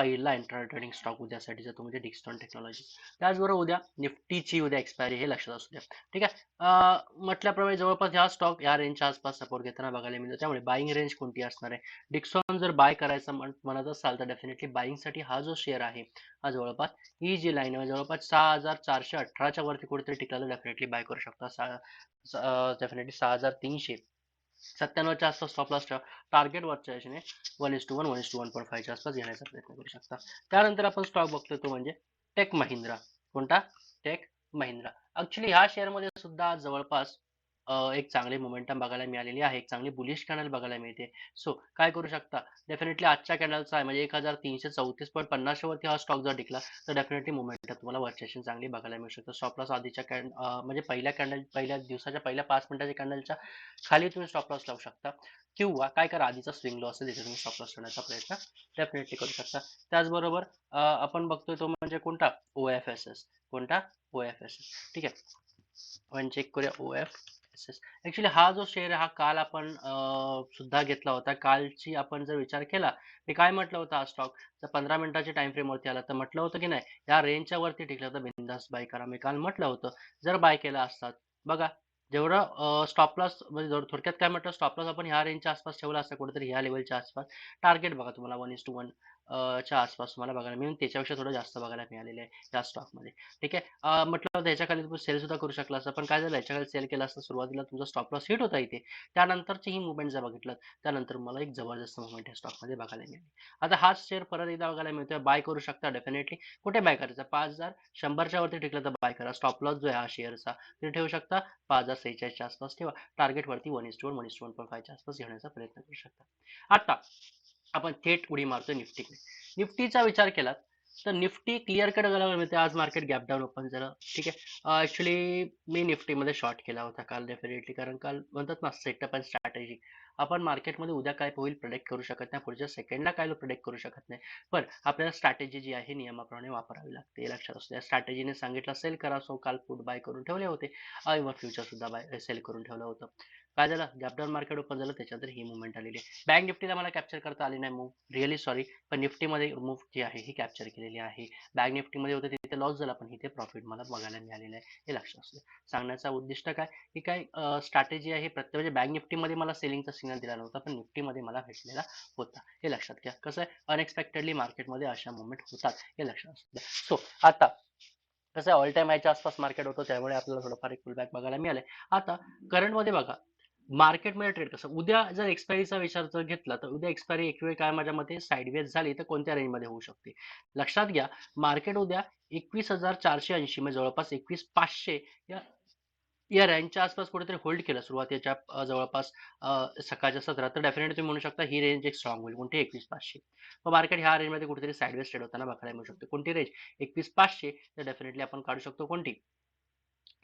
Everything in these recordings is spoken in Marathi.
पहिला इंट्रा ट्रेडिंग स्टॉक उद्यासाठीचा तो म्हणजे डिक्स्टॉन टेक्नॉलॉजी त्याचबरोबर उद्या निफ्टीची उद्या एक्सपायरी हे लक्षात असू द्या. ठीक आहे? म्हटल्याप्रमाणे जवळपास ह्या स्टॉक या रेंजच्या आसपास सपोर्ट घेताना बघायला मिळतो. त्यामुळे बाईंग रेंज कोणती असणार आहे? डिक्सॉन जर बाय करायचं म्हण- म्हणत असाल तर डेफिनेटली बाईंगसाठी हा जो शेअर आहे हा जवळपास ही जी लाईन आहे जवळपास सहा हजार चारशे अठराच्या वरती कुठेतरी टिकला तर डेफिनेटली बाय करू शकता. डेफिनेटली सहा हजार तीनशे. सत्त्याण्णवच्या आसपास स्टॉप लॉस ठेवा टार्गेट वरच्या याच्याने one is to one one is to one point फायच्या आसपास घेण्याचा प्रयत्न करू शकता. त्यानंतर आपण स्टॉक बघतोय तो म्हणजे टेक महिंद्रा. कोणता? टेक महिंद्रा. ऍक्च्युली ह्या शेअरमध्ये सुद्धा जवळपास एक चांगली मोमेंटम बघायला मिळालेली आहे. एक चांगली बुलिश कॅनल बघायला मिळते. सो काय करू शकता? डेफिनेटली आजच्या कॅनलचा आहे. म्हणजे एक हजार तीनशे चौतीस पॉईंट पन्नासच्या वरती हा स्टॉक जर टिकला तर डेफिनेटली मुवमेंट तुम्हाला वरच्या चांगली बघायला मिळू शकतं. स्टॉप लॉस आधीच्या कॅन म्हणजे पहिल्या कॅन्डल पहिल्या दिवसाच्या पहिल्या पाच मिनिटाच्या कॅन्डलच्या खाली तुम्ही स्टॉप लॉस लावू शकता. किंवा काय करा आधीचा स्विंग लॉस असेल तिथे तुम्ही स्टॉप लॉस ठेवण्याचा प्रयत्न डेफिनेटली करू शकता. त्याचबरोबर अं, आपण बघतोय तो म्हणजे कोणता? O F S S. कोणता? O F S S. ठीक आहे. म्हणजे आपण चेक करूया ओ एफ. ऍक्च्युली हा जो शेअर हा काल आपण सुद्धा घेतला होता. कालची आपण जर विचार केला मी काय म्हटलं होतं हा स्टॉक जर पंधरा मिनिटाच्या टाइम फ्रेम वरती आला तर म्हटलं होतं की नाही या रेंजच्या वरती टिकला तर बिंदास बाय करा. मी काल म्हटलं होतं जर बाय केला असतात बघा जेवढं स्टॉप लॉस म्हणजे थोड- थोडक्यात काय म्हटलं स्टॉप लॉस आपण ह्या रेंजच्या आसपास ठेवला असता कुठेतरी ह्या लेवलच्या आसपास. टार्गेट बघा तुम्हाला वन इस टू वन च्या आसपास तुम्हाला बघायला मिळून त्याच्यापेक्षा थोडं जास्त बघायला मिळालेलं आहे या स्टॉकमध्ये. ठीक आहे? म्हटलं होतं खाली तुम्ही सेल सुद्धा करू शकला असता. पण काय झालं याच्याखाली सेल केला असता सुरुवातीला तुमचा स्टॉप लॉस हिट होता इथे. त्यानंतरची ही मुवमेंट जर बघितलं त्यानंतर मला एक जबरदस्त मुवमेंट या स्टॉकमध्ये बघायला मिळाली. आता हाच शेअर परत एकदा बघायला मिळतोय. बाय करू शकता डेफिनेटली कुठे बाय करायचा? पाच हजार शंभरच्या वरती टिकलं तर बाय करा. स्टॉप लॉस जो आहे हा शेअरचा ते ठेवू शकता. पाच हजार सेहेचाळीसच्या आसपास ठेवा. टार्गेटवरती one is to one one is to one point फायच्या आसपास घेण्याचा प्रयत्न करू शकता. आता आपण थेट उडी मारतो निफ्टीकडे. निफ्टीचा विचार केला तर निफ्टी क्लिअर कट झाल्यावर मिळते आज मार्केट गॅप डाऊन ओपन झालं. ठीक आहे. ऍक्च्युली मी निफ्टीमध्ये शॉर्ट केला होता काल डेफिनेटली कारण काल म्हणतात ना सेटअप अँड स्ट्रॅटेजी आपण मार्केटमध्ये उद्या काय होईल प्रेडिक्ट करू शकत नाही. पुढच्या सेकंडला काय प्रेडिक्ट करू शकत नाही. पण आपल्याला स्ट्रॅटेजी जी आहे नियमाप्रमाणे वापरावी लागते. लक्षात असते स्ट्रॅटेजीने सांगितलं सेल करा सो काल फूड बाय करून ठेवले होते. किंवा फ्युचर सुद्धा बाय सेल करून ठेवलं होतं. काय झालं? गॅपडाऊन मार्केट ओपन झालं. त्याच्यानंतर ही मुवमेंट आलेली आहे. बँक निफ्टीला मला कॅप्चर करता आली नाही. मूव्ह रिअली सॉरी पण निफ्टीमध्ये मूव्ह जी आहे ही कॅप्चर केलेली आहे. बँक निफ्टीमध्ये होते तिथे लॉस झाला पण इथे प्रॉफिट मला बघायला मिळालेलं आहे हे लक्षात असू सांगण्याचा उद्दिष्ट काय? की काय स्ट्रॅटेजी आहे प्रत्येक म्हणजे बँक निफ्टीमध्ये मला सेलिंगचा सिग्नल दिला नव्हता पण निफ्टीमध्ये मला भेटलेला होता. हे लक्षात घ्या. कसं आहे? अनएक्सपेक्टेडली मार्केटमध्ये अशा मुवमेंट होतात. हे लक्षात असू द्या सो आता कसं ऑल टाइम हायच्या आसपास मार्केट होतं त्यामुळे आपल्याला थोडंफार एक फुलबॅक बघायला मिळाले आता करंटमध्ये बघा. मार्केटमध्ये ट्रेड कसं? उद्या जर एक्सपायरीचा विचार जर घेतला तर उद्या एक्सपायरी एक वेळ काय माझ्या मते साईडवेज झाली तर कोणत्या रेंजमध्ये होऊ शकते? लक्षात घ्या मार्केट उद्या एकवीस हजार चारशे ऐंशी म्हणजे जवळपास एकवीस पाचशे या या रेंजच्या आसपास कुठेतरी होल्ड केलं सुरुवातीच्या जवळपास सकाळच्या सत्रात तर डेफिनेटली तुम्ही म्हणू शकता ही रेंज एक स्ट्रॉंग होईल. कोणती? एकवीस पाचशे. मग मार्केट ह्या रेंजमध्ये कुठेतरी साईडवेज ट्रेड होताना बघायला मिळू शकते. कोणती रेंज एकवीस पाचशे. तर डेफिनेटली आपण काढू शकतो कोणती?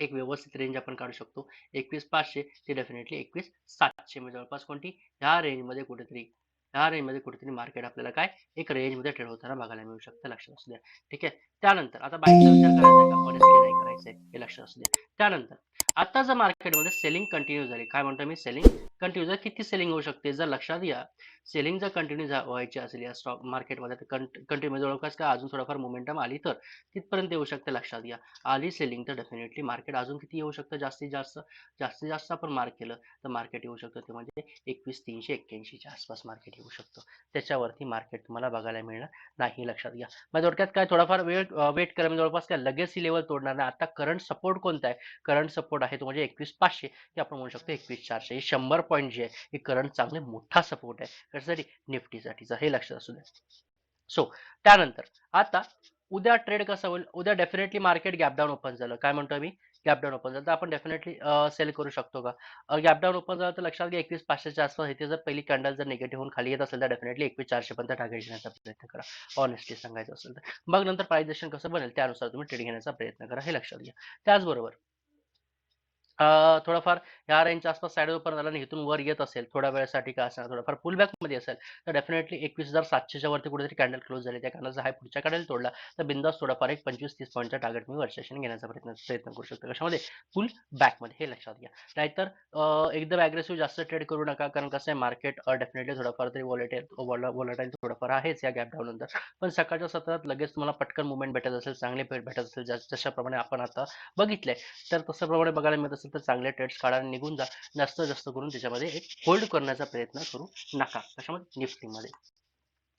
एक व्यवस्थित रेंज आपण काढू शकतो. एकवीस पाचशे ते डेफिनेटली एकवीस सातशे म्हणजे जवळपास कोणती? ह्या रेंजमध्ये कुठेतरी ह्या रेंजमध्ये कुठेतरी मार्केट आपल्याला काय? एक रेंजमध्ये ट्रेड होताना बघायला मिळू शकतं. लक्षात असू द्या. ठीक आहे? त्यानंतर आता बाईकचा विचार करायचा का? ऑनेस्टली नाही करायचं आहे हे लक्षात असू द्या. त्यानंतर आता जर मार्केटमध्ये सेलिंग कंटिन्यू झाली काय म्हणतो मी सेलिंग कंटिन्यू जर किती सेलिंग होऊ शकते? जर लक्षात घ्या सेलिंग जर कंटिन्यू व्हायची असेल या स्टॉक मार्केटमध्ये तर कंटिन्यू जवळपास का अजून थोडंफार मोमेंटम आली तर तिथपर्यंत येऊ शकते लक्षात घ्या. आली सेलिंग तर डेफिनेटली मार्केट अजून किती येऊ शकतं? जास्तीत जास्त जास्तीत जास्त आपण मार्क केलं तर मार्केट येऊ शकतं. ते म्हणजे एकवीस तीनशे एक्क्याऐंशीच्या आसपास मार्केट येऊ शकतं. त्याच्यावरती मार्केट तुम्हाला बघायला मिळणार नाही लक्षात घ्या. मग थोडक्यात काय थोडाफार वेळ वेट करा जवळपास काय लगेच ही लेवल तोडणार नाही. आता करंट सपोर्ट कोणता आहे? करंट सपोर्ट आहे तो म्हणजे एकवीस पाचशे. ते आपण म्हणू शकतो एकवीस चारशे. हे शंभर पॉईंट जे आहे हे करंट चांगले मोठा सपोर्ट आहे. कशासाठी निफ्टीसाठीचा हे लक्षात असू द्या. सो त्यानंतर आता उद्या ट्रेड कसं होईल? उद्या डेफिनेटली मार्केट गॅपडाऊन ओपन झालं. काय म्हणतो मी? गॅपडाऊन ओपन झालं. तर आपण डेफिनेटली सेल करू शकतो का? गॅपडाऊन ओपन झालं तर लक्षात घ्या एकवीस पाचशेच्या आसपास इथे जर पहिली कॅन्डल जर निगेटिव्ह होऊन खाली येत असेल तर डेफिनेटली एकवीस चारशे पर्यंत टार्गेट घेण्याचा प्रयत्न करा. ऑनेस्टली सांगायचं असेल तर. मग नंतर प्रायझेशन कसं बनेल त्यानुसार तुम्ही ट्रेड घेण्याचा प्रयत्न करा. हे लक्षात घ्या. त्याचबरोबर अ, थोडंफार ह्या रेंजच्या आसपास साईडवर पर्यंत आला आणि इथून वर येत असेल थोड्या वेळासाठी का असणार थोडंफार पुल बॅकमध्ये असेल तर डेफिनेटली एकवीस हजार सातशेच्या वरती कुठेतरी कॅन्डल क्लोज झाली. त्या कारणाचा हाय पुढच्या कॅन्डल तोडला. तर बिंदास थोडाफार एक पंचवीस तीस पॉईंटचा टार्गेट मी वर्षाशी घेण्याचा प्रयत्न प्रयत्न करू शकतो. कशामध्ये? पुल बॅकमध्ये हे लक्षात घ्या. नाहीतर अ, एकदम अग्रेसिव्ह जास्त ट्रेड करू नका. कारण कसं आहे मार्केट डेफिनेटली थोडंफार तरी वॉलेटाईल वॉलेटाईल थोडंफार आहेच या गॅप डाऊन नंतर. पण सकाळच्या सत्रात लगेच तुम्हाला पटकन मुवमेंट भेटत असेल चांगले भेटत असेल जशाप्रमाणे आपण आता बघितलंय. तर तसं प्रमाणे बघायला मिळत असेल तर चांगले ट्रेड्स काढा आणि निघून जा. जास्त जास्त करून त्याच्यामध्ये एक होल्ड करण्याचा प्रयत्न करू नका. कशामध्ये? निफ्टीमध्ये.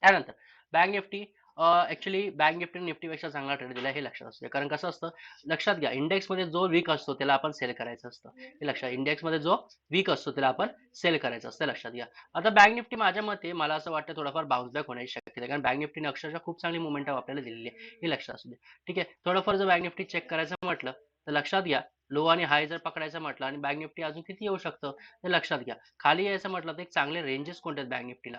त्यानंतर bank Nifty actually bank Nifty निफ्टीपेक्षा चांगला ट्रेड दिला हे लक्षात असतं. कारण कसं असतं? लक्षात घ्या इंडेक्समध्ये जो वीक असतो त्याला आपण सेल करायचं असतं. हे लक्षात इंडेक्समध्ये जो वीक असतो त्याला आपण सेल करायचं असतं. लक्षात घ्या. आता बँक निफ्टी माझ्या मते मला असं वाटतं थोडंफार बाउन्स बॅक होण्याची शक्यता आहे. कारण बँक निफ्टीने अक्षरशः खूप चांगली मुवमेंट आपल्याला दिलेली आहे. हे लक्षात असू दे ठीक आहे? थोडंफार जर बँक निफ्टी चेक करायचं म्हटलं तर लक्षात घ्या. लो आणि हाय जर पकडायचं म्हटलं आणि बँक निफ्टी अजून किती येऊ शकतं? ते लक्षात घ्या. खाली यायचं म्हटलं तर एक चांगले रेंजेस कोणते आहेत बँक निफ्टीला?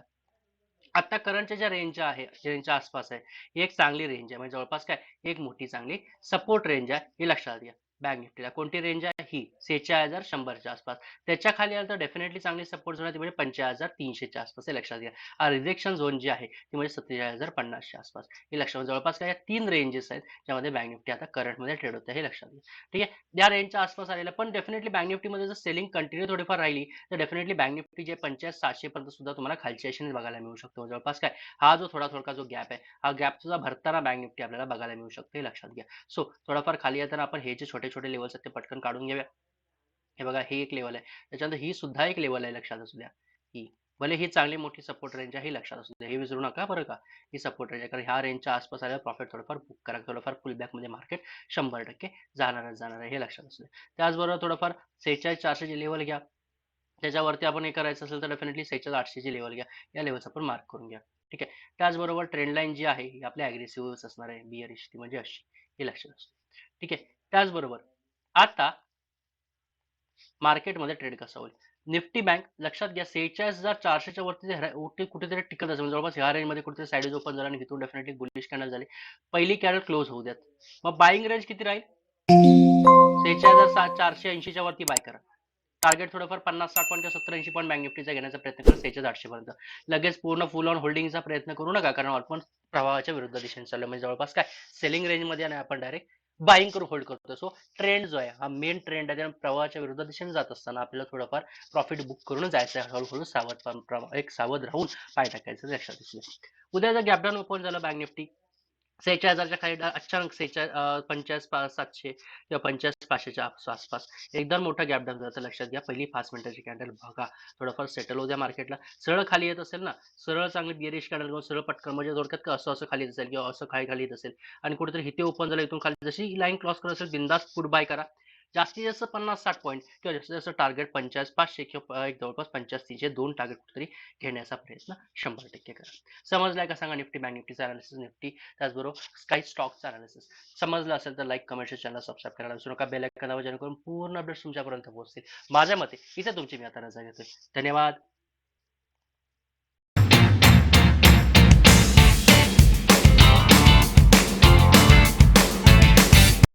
आता करंटच्या ज्या रेंज आहे रेंजच्या आसपास आहे ही एक चांगली रेंज आहे. म्हणजे जवळपास काय? एक मोठी चांगली सपोर्ट रेंज आहे. हे लक्षात घ्या. बँक निफ्टीला कोणती रेंज आहे? ही. सेहेचाळीस हजार शंभरच्या आसपास. त्याच्याखाली आलं तर डेफिनेटली चांगली सपोर्ट झोन आहे. ती म्हणजे पंचेचाळीस हजार तीनशेच्या आसपास हे लक्षात घ्या. हा रिजेक्शन झोन जी आहे ती म्हणजे सत्तेचाळीस हजार पन्नासच्या आसपास. हे लक्षात जवळपास काय या तीन रेंजेस आहेत ज्यामध्ये बँक निफ्टी आता करंटमध्ये ट्रेड होते हे लक्षात घ्या. ठीक आहे? त्या रेंजच्या आसपास आलेलं पण डेफिनेटली बँक निफ्टीमध्ये जर सेलिंग कंटिन्यू थोडीफार राहिली तर डेफिनेटली बँक निफ्टी जे पंचायत सातशे पर्यंत सुद्धा तुम्हाला खालच्या अशी बघायला मिळू शकतो. जवळपास काय? हा जो थोडा थोडा जो गॅप आहे हा गॅप सुद्धा भरताना बँक निफ्टी आपल्याला बघायला मिळू शकतो हे लक्षात घ्या. सो थोडाफार खाली येताना आपण हे जे छोटे छोटे लेवल्स आहेत ते पटकन काढून घेऊया. हे बघा हे एक लेवल आहे. त्याच्यानंतर ही सुद्धा एक लेवल आहे लक्षात असू द्या. ही. भले ही चांगली मोठी सपोर्ट रेंज आहे ही लक्षात असू द्या. हे विसरू नका बरं का ही सपोर्ट रेंज आहे. कारण ह्या रेंजच्या आसपास आल्यावर प्रॉफिट थोडंफार बुक करा. थोडंफार फुल मार्केट शंभर टक्के जाणारच जाणार आहे हे लक्षात असू द्या. त्याचबरोबर थोडंफार सेहेचाळीस चारशेची लेवल घ्या. त्याच्यावरती आपण हे करायचं असेल तर डेफिनेटली सेहेचाळीस आठशेची लेवल घ्या. या लेवलचा आपण मार्क करून घ्या. ठीक आहे? त्याचबरोबर ट्रेंड लाईन जी आहे ही आपल्या अग्रेसिव्ह असणार आहे. बिअरिश ती म्हणजे अशी. हे लक्षात असू ठीक आहे? त्याचबरोबर आता मार्केटमध्ये ट्रेड कसा होईल? निफ्टी बँक लक्षात घ्या सेहेचाळीस हजार चारशेच्या वरती ओटी कुठेतरी टिकत असेल. जवळपास ह्या रेंजमध्ये कुठेतरी साईड ओपन झाला आणि तिथून डेफिनेटली बुलिश कॅनल झाली. पहिली कॅनल क्लोज होऊ द्यात. मग बाईंग रेंज किती राहील? सेहेचाळीस हजार सात चारशे ऐंशीच्या वरती बाय करा. टार्गेट थोडंफार पन्नास साठ पॉईंट किंवा सत्तर ऐंशी पॉईंट बँक निफ्टीचा घेण्याचा प्रयत्न करा सेहेचाळीस आठशे पर्यंत लगेच पूर्ण फुल ऑन होल्डिंगचा प्रयत्न करू नका कारण आपण प्रवाहाच्या विरुद्ध दिशेने चाललो म्हणजे जवळपास काय? सेलिंग रेंजमध्ये आणि आपण डायरेक्ट बाईंग करून होल्ड करतो सो ट्रेंड जो आहे हा मेन ट्रेंड आहे प्रवाहाच्या विरुद्ध दिशेने जात असताना आपल्याला थोडंफार प्रॉफिट बुक करून जायचं आहे हळूहळू सावध प्रवा- एक सावध राहून पाय टाकायचं लक्षात असू द्या. उद्या जर गॅपडाऊन ओपन झालं बँक निफ्टी सेहेचाळीस हजारच्या खाली अचानक सेहेचाळीस पंचाळीस पाच सातशे किंवा पंचाळीस पाचशेच्या आसपास एकदम मोठा गॅप डाऊन जातं लक्षात घ्या. पहिली पाच मिनिटाची कॅन्डल बघा. थोडंफार सेटल होऊ द्या मार्केटला सरळ खाली येत असेल ना सरळ चांगली बिअरिश कॅन्डल घेऊन सरळ पटकन म्हणजे थोडक्यात का असं असं खाली येत असेल किंवा असं खाली खाली येत असेल. आणि कुठेतरी इथे ओपन झालं इथून खाली जशी लाईन क्रॉस करत असेल बिंदास फूड बाय करा. जास्तीत जास्त पन्नास साठ पॉईंट किंवा जास्तीत जास्त टार्गेट पंचाळीस पाचशे किंवा एक जवळपास पंचाळीस तीनशे दोन टार्गेट कुठेतरी घेण्याचा प्रयत्न शंभर टक्के करा. समजलाय का सांगा निफ्टी बँक निफ्टीचा अनालिसिस निफ्टी त्याचबरोबर काही स्टॉकचा अनालिसिस समजलं असेल तर लाईक कमेंट चॅनल सबस्क्राईब करायला विसरू नका. बेल आयकॉनवर जेणेकरून पूर्ण अपडेट्स तुमच्यापर्यंत पोहोचतील. माझ्या मते इथे तुमची मी आता रजा घेतोय. धन्यवाद.